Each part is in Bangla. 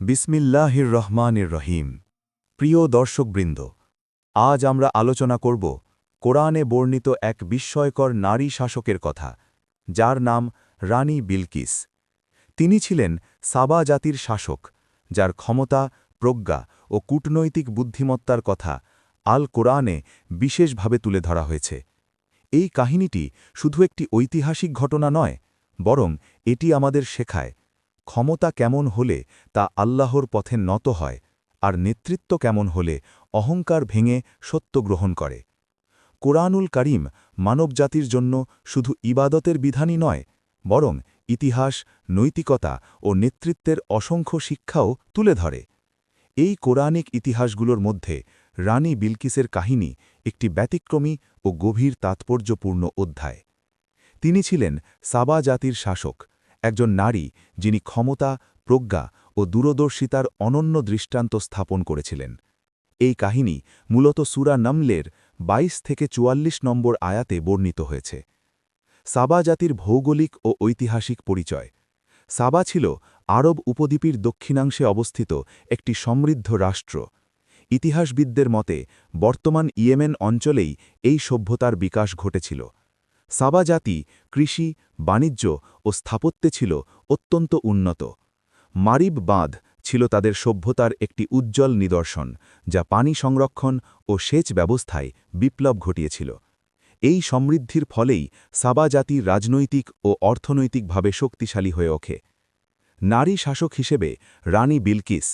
বিসমিল্লাহির রহমানির রহিম। প্রিয় দর্শকবৃন্দ, আজ আমরা আলোচনা করব কোরআনে বর্ণিত এক বিস্ময়কর নারী শাসকের কথা, যার নাম রানী বিলকিস। তিনি ছিলেন সাবা জাতির শাসক, যার ক্ষমতা, প্রজ্ঞা ও কূটনৈতিক বুদ্ধিমত্তার কথা আল কোরআনে বিশেষভাবে তুলে ধরা হয়েছে। এই কাহিনীটি শুধু একটি ঐতিহাসিক ঘটনা নয়, বরং এটি আমাদের শেখায় ক্ষমতা কেমন হলে তা আল্লাহর পথে নত হয়, আর নেতৃত্ব কেমন হলে অহংকার ভেঙে সত্য গ্রহণ করে। কোরআনুল করিম মানবজাতির জন্য শুধু ইবাদতের বিধানই নয়, বরং ইতিহাস, নৈতিকতা ও নেতৃত্বের অসংখ্য শিক্ষাও তুলে ধরে। এই কোরআনিক ইতিহাসগুলোর মধ্যে রানী বিলকিসের কাহিনী একটি ব্যতিক্রমী ও গভীর তাৎপর্যপূর্ণ অধ্যায়। তিনি ছিলেন সাবা জাতির শাসক একজন নারী যিনি ক্ষমতা, প্রজ্ঞা ও দূরদর্শিতার অনন্য দৃষ্টান্ত স্থাপন করেছিলেন। এই কাহিনী মূলত সুরা নমলের ২২ থেকে চুয়াল্লিশ নম্বর আয়াতে বর্ণিত হয়েছে। সাবা জাতির ভৌগোলিক ও ঐতিহাসিক পরিচয়। সাবা ছিল আরব উপদ্বীপের দক্ষিণাংশে অবস্থিত একটি সমৃদ্ধ রাষ্ট্র। ইতিহাসবিদদের মতে, বর্তমান ইয়েমেন অঞ্চলেই এই সভ্যতার বিকাশ ঘটেছিল। সাবা জাতি, কৃষি, বাণিজ্য ও স্থাপত্যে ছিল অত্যন্ত উন্নত। মারিব বাঁধ ছিল তাদের সভ্যতার একটি উজ্জ্বল নিদর্শন, যা পানি সংরক্ষণ ও সেচ ব্যবস্থায় বিপ্লব ঘটিয়েছিল। এই সমৃদ্ধির ফলেই সাবা জাতি রাজনৈতিক ও অর্থনৈতিকভাবে শক্তিশালী হয়ে ওঠে। নারী শাসক হিসেবে রানী বিলকিস।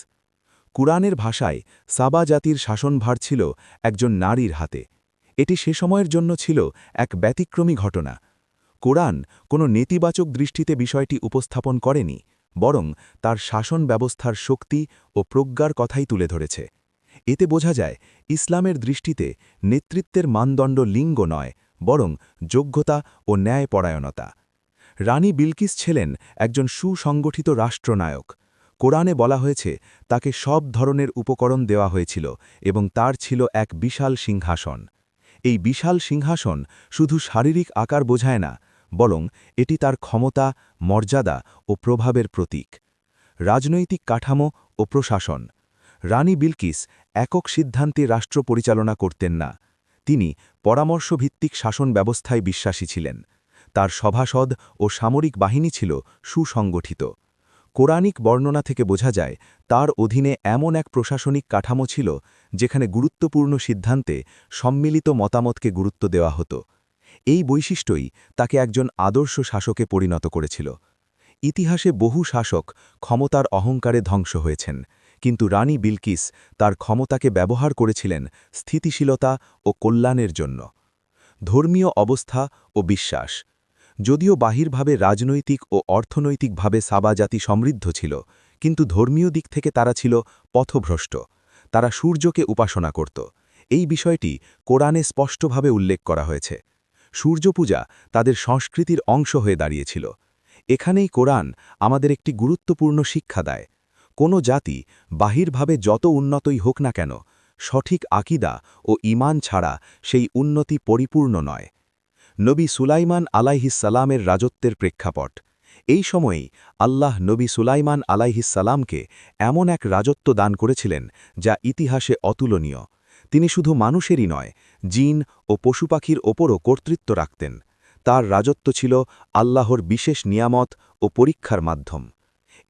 কুরআনের ভাষায় সাবা জাতির শাসনভার ছিল একজন নারীর হাতে। এটি সে সময়ের জন্য ছিল এক ব্যতিক্রমী ঘটনা। কোরআন কোনো নেতিবাচক দৃষ্টিতে বিষয়টি উপস্থাপন করেনি, বরং তার শাসন ব্যবস্থার শক্তি ও প্রজ্ঞার কথাই তুলে ধরেছে। এতে বোঝা যায়, ইসলামের দৃষ্টিতে নেতৃত্বের মানদণ্ড লিঙ্গ নয়, বরং যোগ্যতা ও ন্যায়পরায়ণতা। রানী বিলকিস ছিলেন একজন সুসংগঠিত রাষ্ট্রনায়ক। কোরআনে বলা হয়েছে, তাকে সব ধরনের উপকরণ দেওয়া হয়েছিল এবং তার ছিল এক বিশাল সিংহাসন। এই বিশাল সিংহাসন শুধু শারীরিক আকার বোঝায় না, বরং এটি তার ক্ষমতা, মর্যাদা ও প্রভাবের প্রতীক। রাজনৈতিক কাঠামো ও প্রশাসন। রানী বিলকিস একক সিদ্ধান্তে রাষ্ট্র পরিচালনা করতেন না। তিনি পরামর্শভিত্তিক শাসন ব্যবস্থায় বিশ্বাসী ছিলেন। তার সভাসদ ও সামরিক বাহিনী ছিল সুসংগঠিত। কোরআনিক বর্ণনা থেকে বোঝা যায়, তার অধীনে এমন এক প্রশাসনিক কাঠামো ছিল, যেখানে গুরুত্বপূর্ণ সিদ্ধান্তে সম্মিলিত মতামতকে গুরুত্ব দেওয়া হতো। এই বৈশিষ্ট্যই তাকে একজন আদর্শ শাসকে পরিণত করেছিল। ইতিহাসে বহু শাসক ক্ষমতার অহংকারে ধ্বংস হয়েছেন, কিন্তু রানী বিলকিস তার ক্ষমতাকে ব্যবহার করেছিলেন স্থিতিশীলতা ও কল্যাণের জন্য। ধর্মীয় অবস্থা ও বিশ্বাস যদিও বাহিরভাবে রাজনৈতিক ও অর্থনৈতিকভাবে সাবা জাতি সমৃদ্ধ ছিল, কিন্তু ধর্মীয় দিক থেকে তারা ছিল পথভ্রষ্ট। তারা সূর্যকে উপাসনা করত। এই বিষয়টি কোরআনে স্পষ্টভাবে উল্লেখ করা হয়েছে। সূর্যপূজা তাদের সংস্কৃতির অংশ হয়ে দাঁড়িয়েছিল। এখানেই কোরআন আমাদের একটি গুরুত্বপূর্ণ শিক্ষা দেয়। কোনো জাতি বাহিরভাবে যত উন্নতই হোক না কেন, সঠিক আকিদা ও ইমান ছাড়া সেই উন্নতি পরিপূর্ণ নয়। নবী সুলাইমান আলাইহিসালামের রাজত্বের প্রেক্ষাপট। এই সময়েই আল্লাহ নবী সুলাইমান আলাইহিসালামকে এমন এক রাজত্ব দান করেছিলেন, যা ইতিহাসে অতুলনীয়। তিনি শুধু মানুষেরই নয়, জিন ও পশুপাখির ওপরও কর্তৃত্ব রাখতেন। তার রাজত্ব ছিল আল্লাহর বিশেষ নিয়ামত ও পরীক্ষার মাধ্যম।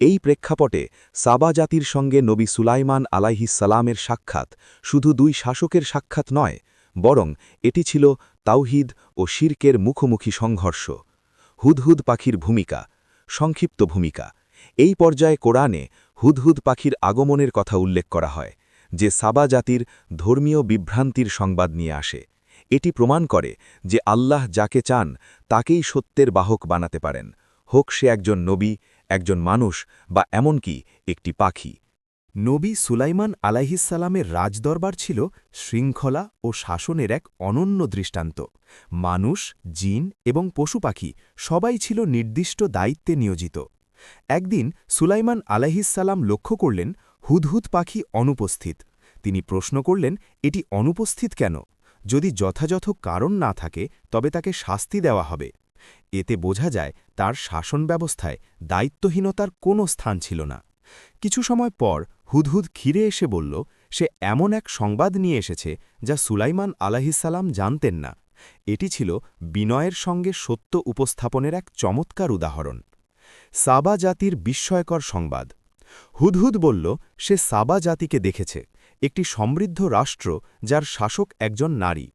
এই প্রেক্ষাপটে সাবা জাতির সঙ্গে নবী সুলাইমান আলাইহিসালামের সাক্ষাৎ শুধু দুই শাসকের সাক্ষাৎ নয়, বরং এটি ছিল তাওহিদ ও শির্কের মুখোমুখি সংঘর্ষ, হুদহুদ পাখির ভূমিকা, সংক্ষিপ্ত ভূমিকা। এই পর্যায়ে কোরআনে হুদহুদ পাখির আগমনের কথা উল্লেখ করা হয়, যে সাবা জাতির ধর্মীয় বিভ্রান্তির সংবাদ নিয়ে আসে। এটি প্রমাণ করে যে আল্লাহ যাকে চান, তাকেই সত্যের বাহক বানাতে পারেন। হোক সে একজন নবী, একজন মানুষ বা এমনকি একটি পাখি। নবী সুলাইমান আলাইহিসালামের রাজদরবার ছিল শৃঙ্খলা ও শাসনের এক অনন্য দৃষ্টান্ত। মানুষ, জিন এবং পশু পাখি সবাই ছিল নির্দিষ্ট দায়িত্বে নিয়োজিত। একদিন সুলাইমান আলাইহিসাল্লাম লক্ষ্য করলেন হুদহুদ পাখি অনুপস্থিত। তিনি প্রশ্ন করলেন, এটি অনুপস্থিত কেন? যদি যথাযথ কারণ না থাকে, তবে তাকে শাস্তি দেওয়া হবে। এতে বোঝা যায় তার শাসন ব্যবস্থায় দায়িত্বহীনতার কোনো স্থান ছিল না। কিছু সময় পর হুদহুদ খিরে এসে বলল, সে এমন এক সংবাদ নিয়ে এসেছে যা সুলাইমান আলাহিসাল্লাম জানতেন না। এটি ছিল বিনয়ের সঙ্গে সত্য উপস্থাপনের এক চমৎকার উদাহরণ। সাবা জাতির বিস্ময়কর সংবাদ। হুদহুদ বলল, সে সাবা জাতিকে দেখেছে, একটি সমৃদ্ধ রাষ্ট্র যার শাসক একজন নারী।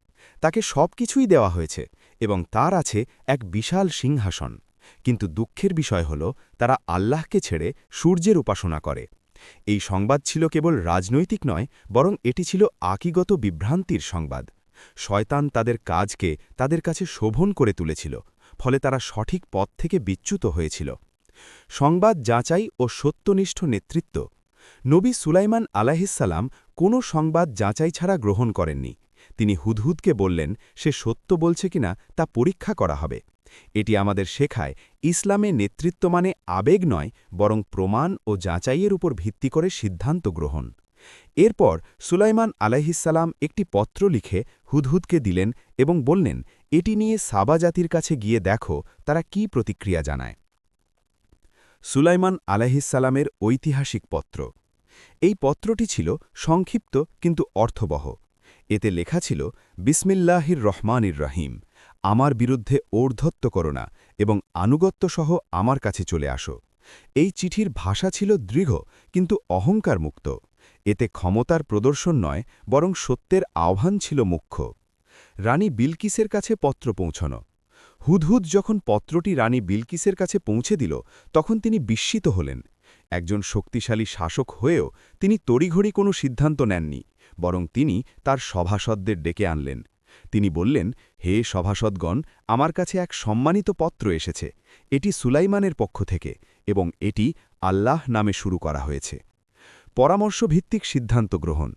তাকে সব কিছুই দেওয়া হয়েছে এবং তার আছে এক বিশাল সিংহাসন। কিন্তু দুঃখের বিষয় হল, তারা আল্লাহকে ছেড়ে সূর্যের উপাসনা করে। এই সংবাদ ছিল কেবল রাজনৈতিক নয়, বরং এটি ছিল আকিগত বিভ্রান্তির সংবাদ। শয়তান তাদের কাজকে তাদের কাছে শোভন করে তুলেছিল, ফলে তারা সঠিক পথ থেকে বিচ্যুত হয়েছিল। সংবাদ যাচাই ও সত্যনিষ্ঠ নেতৃত্ব। নবী সুলাইমান আলাহিসাল্লাম কোনো সংবাদ যাচাই ছাড়া গ্রহণ করেননি। তিনি হুদহুদকে বললেন, সে সত্য বলছে কিনা তা পরীক্ষা করা হবে। এটি আমাদের শেখায় ইসলামে নেতৃত্ব মানে আবেগ নয়, বরং প্রমাণ ও যাচাইয়ের উপর ভিত্তি করে সিদ্ধান্ত গ্রহণ। এরপর সুলাইমান আলাইহিসাল্লাম একটি পত্র লিখে হুদহুদকে দিলেন এবং বললেন, এটি নিয়ে সাবা জাতির কাছে গিয়ে দেখো, তারা কি প্রতিক্রিয়া জানায়? সুলাইমান আলাইহিসাল্লামের ঐতিহাসিক পত্র। এই পত্রটি ছিল সংক্ষিপ্ত কিন্তু অর্থবহ। এতে লেখা ছিল, বিসমিল্লাহির রহমানির রহিম। আমার বিরুদ্ধে ঔর্ধত্ব করো না এবং আনুগত্যসহ আমার কাছে চলে আসো। এই চিঠির ভাষা ছিল দৃঢ়, কিন্তু অহংকার মুক্ত। এতে ক্ষমতার প্রদর্শন নয়, বরং সত্যের আহ্বান ছিল মুখ্য। রানী বিলকিসের কাছে পত্র পৌঁছনো। হুদহুদ যখন পত্রটি রানী বিলকিসের কাছে পৌঁছে দিল, তখন তিনি বিস্মিত হলেন। একজন শক্তিশালী শাসক হয়েও তিনি তড়িঘড়ি কোনো সিদ্ধান্ত নেননি, বরং তিনি তার সভাসদদের ডেকে আনলেন। তিনি বললেন, হে সভাসদগণ, আমার কাছে এক সম্মানিত পত্র এসেছে। এটি সুলাইমানের পক্ষ থেকে এবং এটি আল্লাহ নামে শুরু করা হয়েছে। পরামর্শভিত্তিক সিদ্ধান্ত গ্রহণ।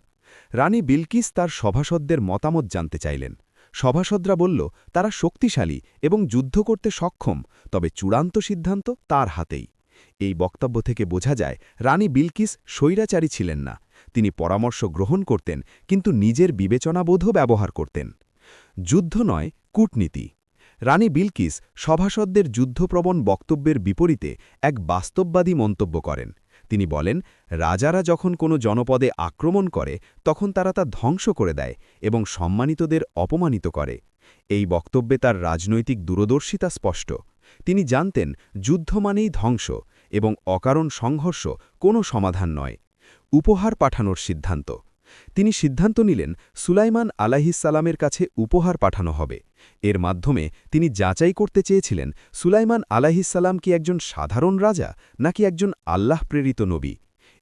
রানী বিলকিস তার সভাসদদের মতামত জানতে চাইলেন। সভাসদরা বলল, তারা শক্তিশালী এবং যুদ্ধ করতে সক্ষম, তবে চূড়ান্ত সিদ্ধান্ত তার হাতেই। এই বক্তব্য থেকে বোঝা যায়, রানী বিলকিস স্বৈরাচারী ছিলেন না। তিনি পরামর্শ গ্রহণ করতেন, কিন্তু নিজের বিবেচনাবোধও ব্যবহার করতেন। যুদ্ধ নয়, কূটনীতি। রানী বিলকিস সভাসদদের যুদ্ধপ্রবণ বক্তব্যের বিপরীতে এক বাস্তববাদী মন্তব্য করেন। তিনি বলেন, রাজারা যখন কোনো জনপদে আক্রমণ করে, তখন তারা তা ধ্বংস করে দেয় এবং সম্মানিতদের অপমানিত করে। এই বক্তব্যে তার রাজনৈতিক দূরদর্শিতা স্পষ্ট। তিনি জানতেন, যুদ্ধ মানেই ধ্বংস এবং অকারণ সংঘর্ষ কোনো সমাধান নয়। উপহার পাঠানোর সিদ্ধান্ত। তিনি সিদ্ধান্ত নিলেন সুলাইমান আলাহিসাল্লামের কাছে উপহার পাঠানো হবে। এর মাধ্যমে তিনি যাচাই করতে চেয়েছিলেন, সুলাইমান আলাহিসাল্লাম কি একজন সাধারণ রাজা নাকি একজন আল্লাহ প্রেরিত নবী?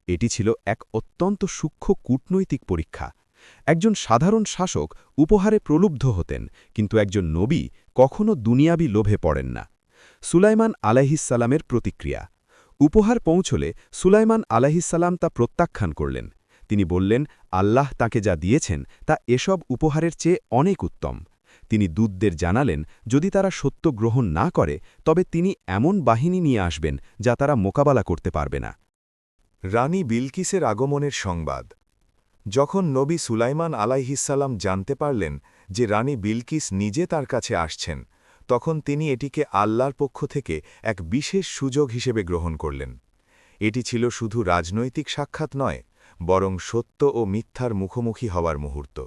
এটি ছিল এক অত্যন্ত সূক্ষ্ম কূটনৈতিক পরীক্ষা। একজন সাধারণ শাসক উপহারে প্রলুব্ধ হতেন, কিন্তু একজন নবী কখনও দুনিয়াবি লোভে পড়েন না। সুলাইমান আলাহিসাল্লামের প্রতিক্রিয়া। উপহার পৌঁছলে সুলাইমান আলাহিসাল্লাম তা প্রত্যাখ্যান করলেন। তিনি বললেন, আল্লাহ তাকে যা দিয়েছেন, তা এসব উপহারের চেয়ে অনেক উত্তম। তিনি দূতদের জানালেন, যদি তারা সত্য গ্রহণ না করে, তবে তিনি এমন বাহিনী নিয়ে আসবেন, যা তারা মোকাবেলা করতে পারবে না। রানী বিলকিসের আগমনের সংবাদ। যখন নবী সুলাইমান আলাইহিসাল্লাম জানতে পারলেন যে রানী বিলকিস নিজে তার কাছে আসছেন, তখন তিনি এটিকে আল্লাহর পক্ষ থেকে এক বিশেষ সুযোগ হিসেবে গ্রহণ করলেন। এটি ছিল শুধু রাজনৈতিক সাক্ষাৎ নয় বরং সত্য ও মিথ্যার মুখোমুখি হওয়ার মুহূর্ত।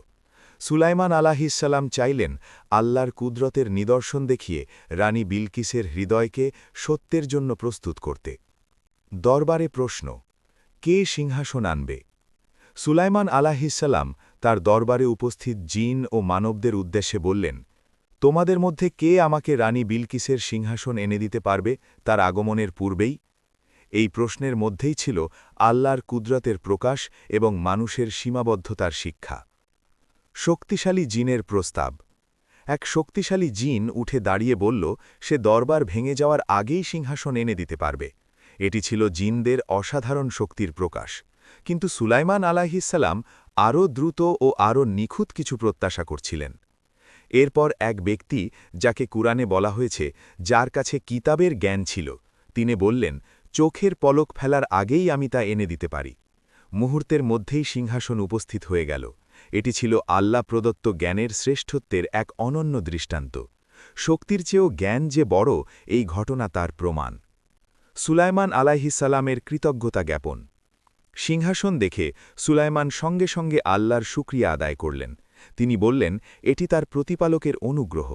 সুলাইমান আলাহিসাল্লাম চাইলেন আল্লাহর কুদরতের নিদর্শন দেখিয়ে রানী বিলকিসের হৃদয়কে সত্যের জন্য প্রস্তুত করতে। দরবারে প্রশ্ন, কে সিংহাসন আনবে? সুলাইমান আলাহিসাল্লাম তার দরবারে উপস্থিত জিন ও মানবদের উদ্দেশ্যে বললেন, তোমাদের মধ্যে কে আমাকে রানী বিলকিসের সিংহাসন এনে দিতে পারবে তার আগমনের পূর্বেই? এই প্রশ্নের মধ্যেই ছিল আল্লাহর কুদরতের প্রকাশ এবং মানুষের সীমাবদ্ধতার শিক্ষা। শক্তিশালী জিনের প্রস্তাব। এক শক্তিশালী জিন উঠে দাঁড়িয়ে বলল, সে দরবার ভেঙে যাওয়ার আগেই সিংহাসন এনে দিতে পারবে। এটি ছিল জিনদের অসাধারণ শক্তির প্রকাশ। কিন্তু সুলাইমান আলাহিসাল্লাম আরও দ্রুত ও আরও নিখুঁত কিছু প্রত্যাশা করছিলেন। এরপর এক ব্যক্তি, যাকে কুরআনে বলা হয়েছে, যার কাছে কিতাবের জ্ঞান ছিল, তিনি বললেন চোখের পলক ফেলার আগেই আমি তা এনে দিতে পারি। মুহূর্তের মধ্যেই সিংহাসন উপস্থিত হয়ে গেল। এটি ছিল আল্লাহ প্রদত্ত জ্ঞানের শ্রেষ্ঠত্বের এক অনন্য দৃষ্টান্ত। শক্তির চেয়েও জ্ঞান যে বড়, এই ঘটনা তার প্রমাণ। সুলাইমান আলাইহিসালামের কৃতজ্ঞতা জ্ঞাপন। সিংহাসন দেখে সুলাইমান সঙ্গে সঙ্গে আল্লাহর শুক্রিয়া আদায় করলেন। তিনি বললেন, এটি তার প্রতিপালকের অনুগ্রহ।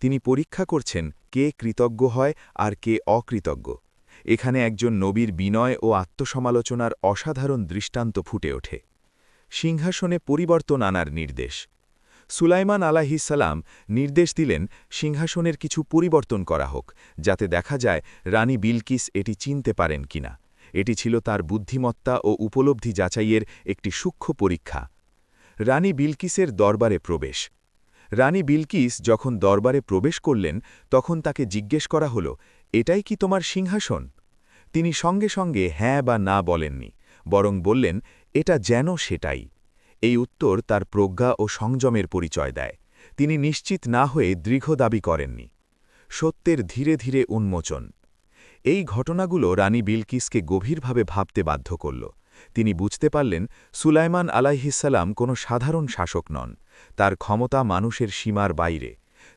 তিনি পরীক্ষা করছেন, কে কৃতজ্ঞ হয় আর কে অকৃতজ্ঞ। এখানে একজন নবীর বিনয় ও আত্মসমালোচনার অসাধারণ দৃষ্টান্ত ফুটে ওঠে। সিংহাসনে পরিবর্তন আনার নির্দেশ। সুলাইমান আলাহিসাল্লাম নির্দেশ দিলেন সিংহাসনের কিছু পরিবর্তন করা হোক, যাতে দেখা যায় রানী বিলকিস এটি চিনতে পারেন কিনা। এটি ছিল তার বুদ্ধিমত্তা ও উপলব্ধি যাচাইয়ের একটি সূক্ষ্ম পরীক্ষা। রানী বিলকিসের দরবারে প্রবেশ। রানী বিলকিস যখন দরবারে প্রবেশ করলেন, তখন তাকে জিজ্ঞেস করা হল এটাই কি তোমার সিংহাসন? তিনি সঙ্গে সঙ্গে হ্যাঁ বা না বলেননি, বরং বললেন, এটা যেন সেটাই। এই উত্তর তার প্রজ্ঞা ও সংযমের পরিচয় দেয়। তিনি নিশ্চিত না হয়ে দৃঢ় দাবি করেননি। সত্যের ধীরে ধীরে উন্মোচন। এই ঘটনাগুলো রানী বিলকিসকে গভীরভাবে ভাবতে বাধ্য করল। তিনি বুঝতে পারলেন, সুলাইমান আলাইহিসাল্লাম কোনো সাধারণ শাসক নন। তার ক্ষমতা মানুষের সীমার বাইরে।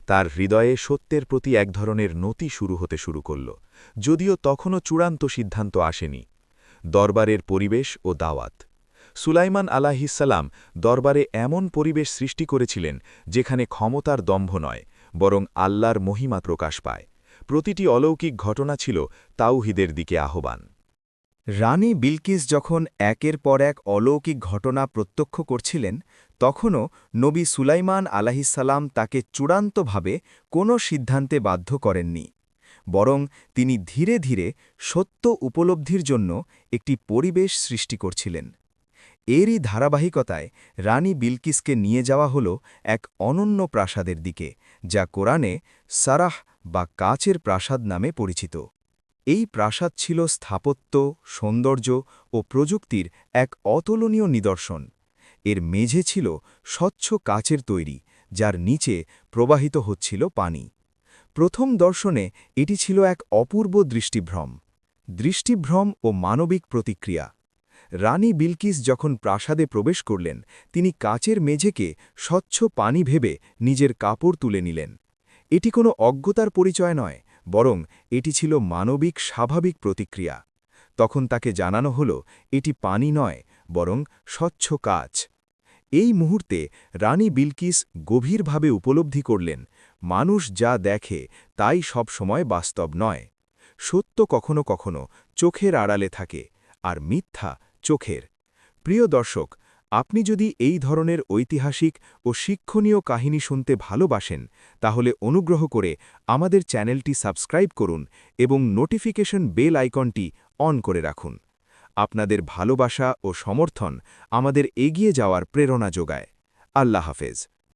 তার হৃদয়ে সত্যের প্রতি এক ধরনের নতি শুরু হতে শুরু করল, যদিও তখনও চূড়ান্ত সিদ্ধান্ত আসেনি। দরবারের পরিবেশ ও দাওয়াত। সুলাইমান আলাহিসাল্লাম দরবারে এমন পরিবেশ সৃষ্টি করেছিলেন যেখানে ক্ষমতার দম্ভ নয়, বরং আল্লাহর মহিমা প্রকাশ পায়। প্রতিটি অলৌকিক ঘটনা ছিল তাওহিদের দিকে আহ্বান। রানী বিলকিস যখন একের পর এক অলৌকিক ঘটনা প্রত্যক্ষ করছিলেন, তখনও নবী সুলাইমান আলাহিসাল্লাম তাকে চূড়ান্তভাবে কোনো সিদ্ধান্তে বাধ্য করেননি, বরং তিনি ধীরে ধীরে সত্য উপলব্ধির জন্য একটি পরিবেশ সৃষ্টি করছিলেন। এরই ধারাবাহিকতায় রানী বিলকিসকে নিয়ে যাওয়া হল এক অনন্য প্রাসাদের দিকে, যা কোরআনে সারাহ বা কাচের প্রাসাদ নামে পরিচিত। এই প্রাসাদ ছিল স্থাপত্য, সৌন্দর্য ও প্রযুক্তির এক অতুলনীয় নিদর্শন। এর মেঝে ছিল স্বচ্ছ কাচের তৈরি, যার নিচে প্রবাহিত হচ্ছিল পানি। প্রথম দর্শনে এটি ছিল এক অপূর্ব দৃষ্টিভ্রম দৃষ্টিভ্রম ও মানবিক প্রতিক্রিয়া। রানী বিলকিস যখন প্রাসাদে প্রবেশ করলেন, তিনি কাচের মেঝেকে স্বচ্ছ পানি ভেবে নিজের কাপড় তুলে নিলেন। এটি কোনো অজ্ঞতার পরিচয় নয় বরং এটি ছিল মানবিক স্বাভাবিক প্রতিক্রিয়া। তখন তাকে জানানো হল, এটি পানি নয়, বরং স্বচ্ছ কাজ এই মুহূর্তে রানী বিলকিস গভীরভাবে উপলব্ধি করলেন, মানুষ যা দেখে, তাই সব সময় বাস্তব নয়। সত্য কখনো কখনো চোখের আড়ালে থাকে, আর মিথ্যা চোখের। প্রিয় দর্শক আপনি যদি এই ধরনের ঐতিহাসিক ও শিক্ষণীয় কাহিনী শুনতে ভালোবাসেন, তাহলে অনুগ্রহ করে আমাদের চ্যানেলটি সাবস্ক্রাইব করুন এবং নোটিফিকেশন বেল আইকনটি অন করে রাখুন। আপনাদের ভালোবাসা ও সমর্থন আমাদের এগিয়ে যাওয়ার প্রেরণা যোগায়। আল্লাহ হাফেজ।